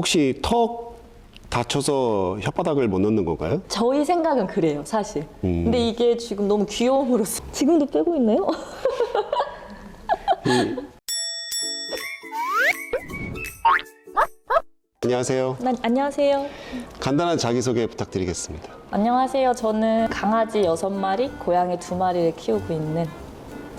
혹시 턱 다쳐서 혓바닥을 못 넣는 건가요? 저희 생각은 그래요, 사실. 음. 근데 이게 지금 너무 귀여움으로 쓰- 지금도 빼고 있나요? 안녕하세요. 난, 안녕하세요. 간단한 자기소개 부탁드리겠습니다. 안녕하세요. 저는 강아지 여섯 마리, 고양이 두 마리를 키우고 있는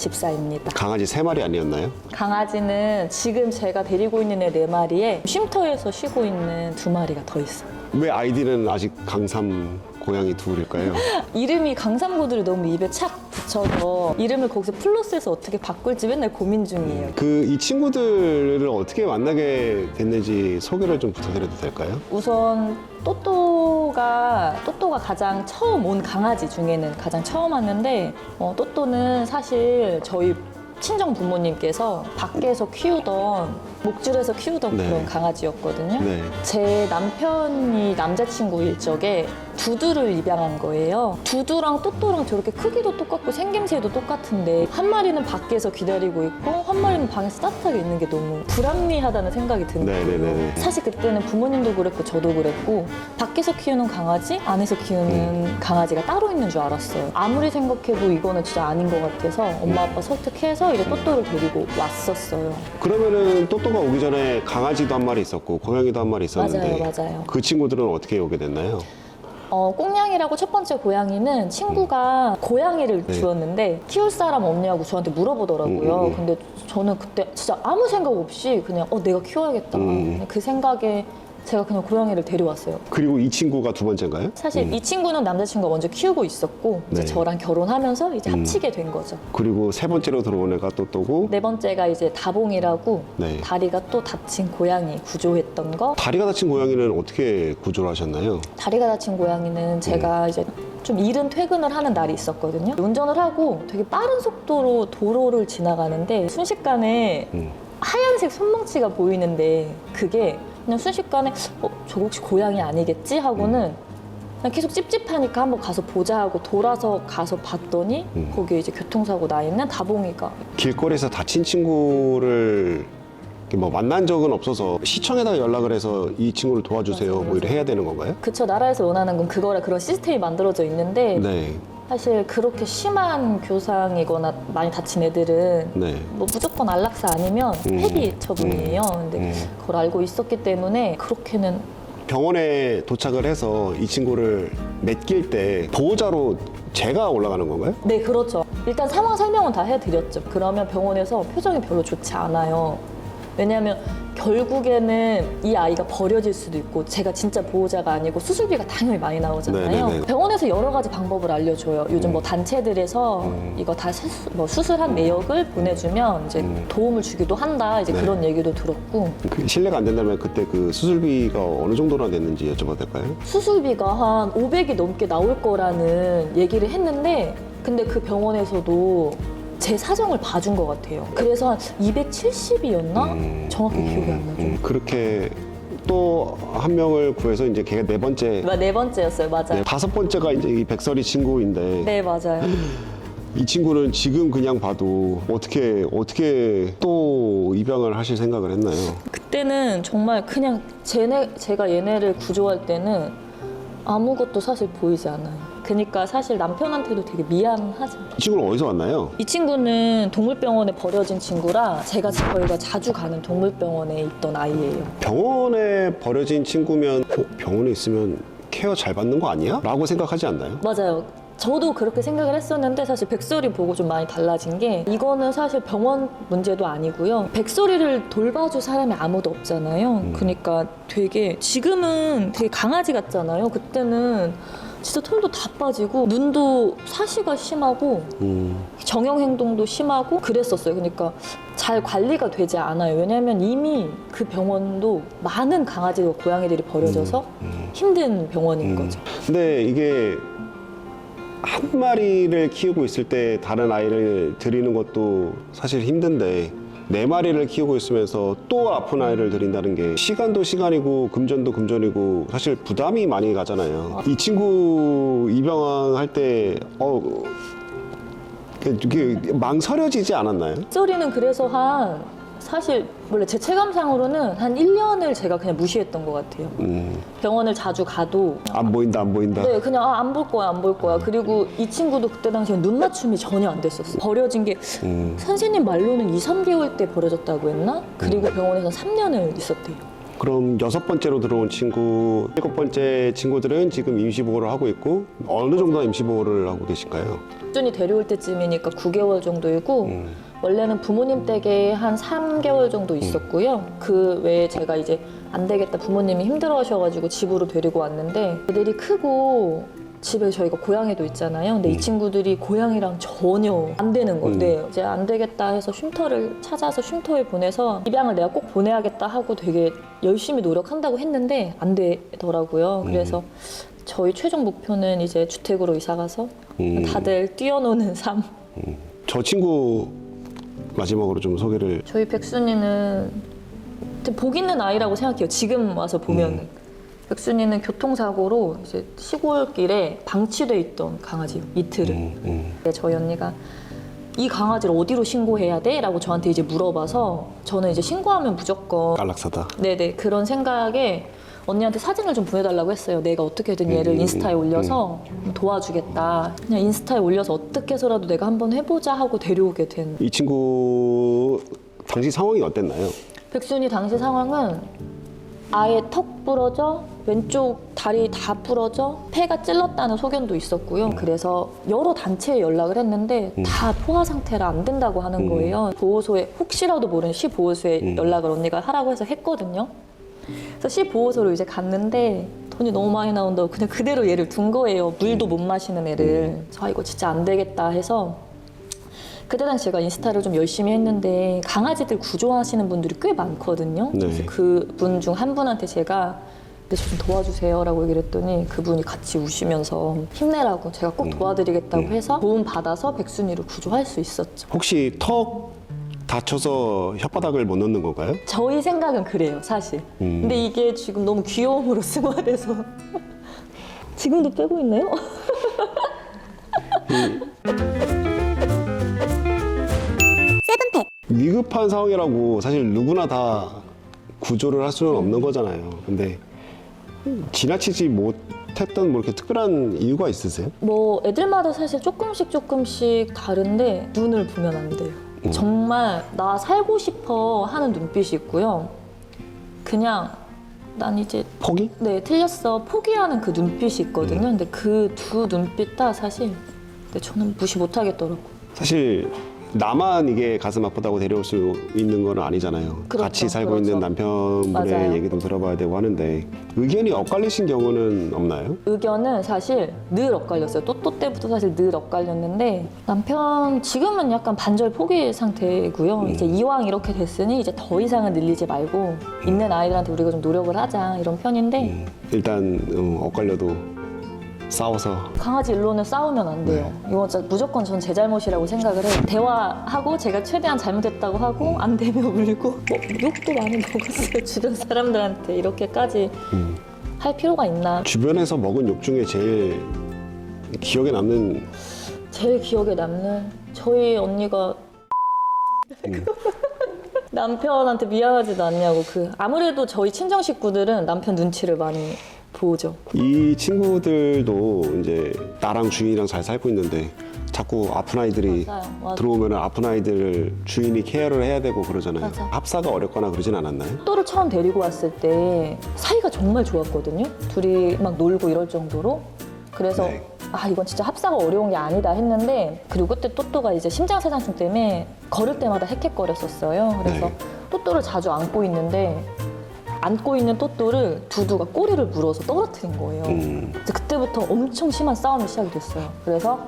집사입니다. 강아지 세 마리 아니었나요? 강아지는 지금 제가 데리고 있는 애 네 마리에 쉼터에서 쉬고 있는 두 마리가 더 있어요. 왜 아이디는 아직 강삼 고양이 둘일까요? 이름이 강삼구들이 너무 입에 착 붙여서 이름을 거기서 플러스해서 어떻게 바꿀지 맨날 고민 중이에요. 그 이 친구들을 어떻게 만나게 됐는지 소개를 좀 부탁드려도 될까요? 우선 또또가 또또가 가장 처음 온 강아지 중에는 가장 처음 왔는데 어, 또또는 사실 저희 친정 부모님께서 밖에서 키우던 목줄에서 키우던 네. 그런 강아지였거든요. 네. 제 남편이 남자친구 일 적에 두두를 입양한 거예요. 두두랑 또또랑 저렇게 크기도 똑같고 생김새도 똑같은데 한 마리는 밖에서 기다리고 있고 한 마리는 방에서 따뜻하게 있는 게 너무 불합리하다는 생각이 드는 거예요. 네네네네. 사실 그때는 부모님도 그랬고 저도 그랬고 밖에서 키우는 강아지, 안에서 키우는 음. 강아지가 따로 있는 줄 알았어요. 아무리 생각해도 이거는 진짜 아닌 것 같아서 엄마 아빠 설득해서 이제 또또를 데리고 왔었어요. 그러면은 또또가 오기 전에 강아지도 한 마리 있었고 고양이도 한 마리 있었는데 맞아요, 맞아요. 그 친구들은 어떻게 오게 됐나요? 어, 꽁냥이라고 첫 번째 고양이는 친구가 고양이를 네. 주었는데 키울 사람 없냐고 저한테 물어보더라고요. 음, 음, 음. 근데 저는 그때 진짜 아무 생각 없이 그냥 어 내가 키워야겠다. 음. 그 생각에 제가 그냥 고양이를 데려왔어요. 그리고 이 친구가 두 번째인가요? 사실 음. 이 친구는 남자친구가 먼저 키우고 있었고 이제 네. 저랑 결혼하면서 이제 음. 합치게 된 거죠. 그리고 세 번째로 들어온 애가 또 또고 네 번째가 이제 다봉이라고 네. 다리가 또 다친 고양이 구조했던 거. 다리가 다친 고양이는 어떻게 구조를 하셨나요? 다리가 다친 고양이는 음. 제가 이제 좀 이른 퇴근을 하는 날이 있었거든요. 운전을 하고 되게 빠른 속도로 도로를 지나가는데 순식간에 음. 하얀색 손뭉치가 보이는데 그게 그냥 순식간에 어, 저거 혹시 고양이 아니겠지? 하고는 그냥 계속 찝찝하니까 한번 가서 보자 하고 돌아서 가서 봤더니 음. 거기에 이제 교통사고 나 있는 다봉이가. 길거리에서 다친 친구를 이렇게 뭐 만난 적은 없어서 시청에다가 연락을 해서 이 친구를 도와주세요 맞아요, 뭐 이래 해야 되는 건가요? 그쵸. 나라에서 원하는 건 그거라 그런 시스템이 만들어져 있는데 네, 사실 그렇게 심한 교상이거나 많이 다친 애들은 네. 뭐 무조건 안락사 아니면 음. 폐기 처분이에요. 근데 음. 그걸 알고 있었기 때문에 그렇게는 병원에 도착을 해서 이 친구를 맡길 때 보호자로 제가 올라가는 건가요? 네 그렇죠. 일단 상황 설명은 다 해드렸죠. 그러면 병원에서 표정이 별로 좋지 않아요. 왜냐하면 결국에는 이 아이가 버려질 수도 있고 제가 진짜 보호자가 아니고 수술비가 당연히 많이 나오잖아요. 네네네. 병원에서 여러 가지 방법을 알려줘요. 요즘 뭐 단체들에서 음. 이거 다 수술, 뭐 수술한 내역을 보내주면 이제 음. 도움을 주기도 한다. 이제 네. 그런 얘기도 들었고 그 실례가 안 된다면 그때 그 수술비가 어느 정도나 됐는지 여쭤봐도 될까요? 수술비가 한 500이 넘게 나올 거라는 얘기를 했는데 근데 그 병원에서도 제 사정을 봐준 것 같아요. 그래서 한 270이었나? 음, 정확히 음, 기억이 안 나죠. 음, 그렇게 또 한 명을 구해서 이제 걔가 네 번째, 네, 네 번째였어요, 맞아요. 네, 다섯 번째가 이제 이 백설이 친구인데 네, 맞아요. 이 친구는 지금 그냥 봐도 어떻게 어떻게 또 입양을 하실 생각을 했나요? 그때는 정말 그냥 쟤네, 제가 얘네를 구조할 때는 아무것도 사실 보이지 않아요. 그러니까 사실 남편한테도 되게 미안하죠. 이 친구는 어디서 왔나요? 이 친구는 동물병원에 버려진 친구라 제가 저희가 자주 가는 동물병원에 있던 아이예요. 병원에 버려진 친구면 어, 병원에 있으면 케어 잘 받는 거 아니야? 라고 생각하지 않나요? 맞아요. 저도 그렇게 생각을 했었는데 사실 백설이 보고 좀 많이 달라진 게 이거는 사실 병원 문제도 아니고요. 백설이를 돌봐줄 사람이 아무도 없잖아요. 그러니까 되게 지금은 되게 강아지 같잖아요. 그때는 진짜 털도 다 빠지고 눈도 사시가 심하고 음, 정형 행동도 심하고 그랬었어요. 그러니까 잘 관리가 되지 않아요. 왜냐하면 이미 그 병원도 많은 강아지와 고양이들이 버려져서 힘든 병원인 거죠. 근데 이게 한 마리를 키우고 있을 때 다른 아이를 들이는 것도 사실 힘든데 네 마리를 키우고 있으면서 또 아픈 아이를 들인다는 게 시간도 시간이고 금전도 금전이고 사실 부담이 많이 가잖아요. 이 친구 입양할 때 어, 이게 망설여지지 않았나요? 백설이는 그래서 한 사실 원래 제 체감상으로는 한 1년을 제가 그냥 무시했던 것 같아요. 음, 병원을 자주 가도 안 보인다, 안 보인다. 네, 그냥 아, 안 볼 거야, 안 볼 거야. 그리고 이 친구도 그때 당시에 눈 맞춤이 전혀 안 됐었어. 버려진 게 음, 선생님 말로는 2, 3개월 때 버려졌다고 했나? 그리고 병원에서 3년을 있었대요. 그럼 여섯 번째로 들어온 친구, 일곱 번째 친구들은 지금 임시 보호를 하고 있고 어느 정도 임시 보호를 하고 계실까요? 꾸준히 데려올 때쯤이니까 9개월 정도이고 음, 원래는 부모님 댁에 한 3개월 정도 있었고요. 그 외에 제가 이제 안 되겠다 부모님이 힘들어 하셔가지고 집으로 데리고 왔는데 애들이 크고 집에 저희가 고양이도 있잖아요. 근데 이 친구들이 고양이랑 전혀 안 되는 건데 이제 안 되겠다 해서 쉼터를 찾아서 쉼터에 보내서 입양을 내가 꼭 보내야겠다 하고 되게 열심히 노력한다고 했는데 안 되더라고요. 그래서 저희 최종 목표는 이제 주택으로 이사 가서 음. 다들 뛰어노는 삶. 저 친구 마지막으로 좀 소개를 저희 백순이는 되게 복 있는 아이라고 생각해요. 지금 와서 보면 백순이는 교통사고로 이제 시골길에 방치돼 있던 강아지요. 이틀을. 음, 음, 근데 저희 언니가 이 강아지를 어디로 신고해야 돼? 라고 저한테 이제 물어봐서 저는 이제 신고하면 무조건 안락사다. 네네 그런 생각에 언니한테 사진을 좀 보내달라고 했어요. 내가 어떻게든 얘를 음, 인스타에 음, 올려서 도와주겠다. 그냥 인스타에 올려서 어떻게 해서라도 내가 한번 해보자 하고 데려오게 된 이 친구 당시 상황이 어땠나요? 백순이 당시 상황은 아예 턱 부러져 왼쪽 다리 다 부러져 폐가 찔렀다는 소견도 있었고요. 그래서 여러 단체에 연락을 했는데 다 포화 상태라 안 된다고 하는 음. 거예요. 보호소에 혹시라도 모르는 시 보호소에 음. 연락을 언니가 하라고 해서 했거든요. 그래서 시 보호소로 이제 갔는데 돈이 너무 많이 나온다고 그냥 그대로 얘를 둔 거예요. 물도 못 마시는 애를. 저 이거 진짜 안 되겠다 해서 그때 당시 제가 인스타를 좀 열심히 했는데 강아지들 구조하시는 분들이 꽤 많거든요. 네. 그래서 그분 중 한 분한테 제가 네, 저좀 도와주세요라고 얘기를 했더니 그분이 같이 우시면서 힘내라고 제가 꼭 도와드리겠다고 해서 도움 받아서 백순이를 구조할 수 있었죠. 혹시 턱 다쳐서 혓바닥을 못 넣는 건가요? 저희 생각은 그래요, 사실. 음. 근데 이게 지금 너무 귀여움으로 승화돼서 지금도 빼고 있나요? 위급한 상황이라고 사실 누구나 다 구조를 할 수는 없는 거잖아요. 근데 지나치지 못했던 뭐 이렇게 특별한 이유가 있으세요? 뭐 애들마다 사실 조금씩 조금씩 다른데 눈을 보면 안 돼요. 정말 나 살고 싶어 하는 눈빛이 있고요. 그냥 난 이제 포기? 네 틀렸어 포기하는 그 눈빛이 있거든요. 근데 그 두 눈빛 다 사실 근데 저는 무시 못 하겠더라고. 사실 나만 이게 가슴 아프다고 데려올 수 있는 건 아니잖아요. 그렇죠, 같이 살고 그렇죠. 있는 남편분의 맞아요. 얘기도 들어봐야 되고 하는데 의견이 엇갈리신 경우는 없나요? 의견은 사실 늘 엇갈렸어요. 또또 때부터 사실 늘 엇갈렸는데 남편 지금은 약간 반절 포기 상태고요. 이제 이왕 이렇게 됐으니 이제 더 이상은 늘리지 말고 있는 아이들한테 우리가 좀 노력을 하자 이런 편인데 일단 어, 엇갈려도 싸워서 강아지 일로는 싸우면 안 돼요. 이거 진짜 무조건 전 제 잘못이라고 생각을 해요. 대화하고 제가 최대한 잘못했다고 하고 안 되면 울고 뭐 욕도 많이 먹었어요. 주변 사람들한테 이렇게까지 음. 할 필요가 있나. 주변에서 먹은 욕 중에 제일 기억에 남는 제일 기억에 남는 저희 언니가 음. 남편한테 미안하지도 않냐고 그 아무래도 저희 친정 식구들은 남편 눈치를 많이 보죠. 이 친구들도 이제 나랑 주인이랑 잘 살고 있는데 자꾸 아픈 아이들이 맞아요. 맞아요. 들어오면 아픈 아이들을 주인이 케어를 해야 되고 그러잖아요. 맞아. 합사가 어렵거나 그러진 않았나요? 또를 처음 데리고 왔을 때 사이가 정말 좋았거든요. 둘이 막 놀고 이럴 정도로. 그래서 네. 아 이건 진짜 합사가 어려운 게 아니다 했는데 그리고 그때 또또가 이제 심장사상충 때문에 걸을 때마다 헥헥거렸었어요. 그래서 네. 또또를 자주 안고 있는데 안고 있는 또또를 두두가 꼬리를 물어서 떨어뜨린 거예요. 음. 그때부터 엄청 심한 싸움이 시작이 됐어요. 그래서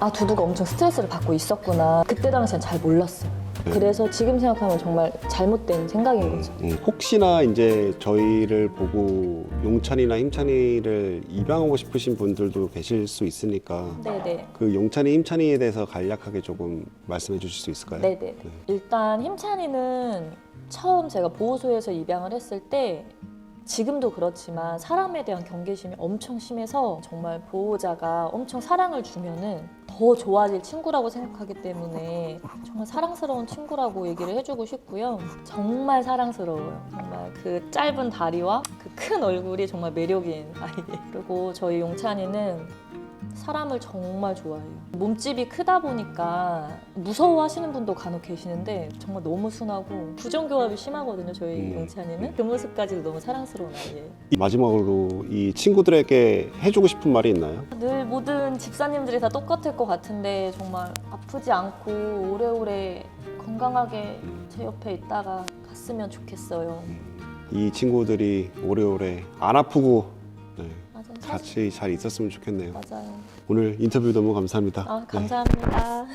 아 두두가 엄청 스트레스를 받고 있었구나. 그때 당시엔 잘 몰랐어요. 그래서 지금 생각하면 정말 잘못된 생각인 거죠. 음, 혹시나 이제 저희를 보고 용찬이나 힘찬이를 입양하고 싶으신 분들도 계실 수 있으니까 네네. 그 용찬이, 힘찬이에 대해서 간략하게 조금 말씀해 주실 수 있을까요? 네네. 일단 힘찬이는 처음 제가 보호소에서 입양을 했을 때 지금도 그렇지만 사람에 대한 경계심이 엄청 심해서 정말 보호자가 엄청 사랑을 주면은 더 좋아질 친구라고 생각하기 때문에 정말 사랑스러운 친구라고 얘기를 해주고 싶고요. 정말 사랑스러워요. 정말 그 짧은 다리와 그 큰 얼굴이 정말 매력인 아이예요. 그리고 저희 용찬이는 사람을 정말 좋아해요. 몸집이 크다 보니까 무서워하시는 분도 간혹 계시는데 정말 너무 순하고 부정교합이 심하거든요. 저희 음. 용찬이는 그 모습까지도 너무 사랑스러운 아이예요. 이 마지막으로 이 친구들에게 해주고 싶은 말이 있나요? 늘 모든 집사님들이 다 똑같을 것 같은데 정말 아프지 않고 오래오래 건강하게 제 옆에 있다가 갔으면 좋겠어요. 이 친구들이 오래오래 안 아프고 네. 같이 잘 있었으면 좋겠네요. 맞아요. 오늘 인터뷰 너무 감사합니다. 아, 네. 감사합니다.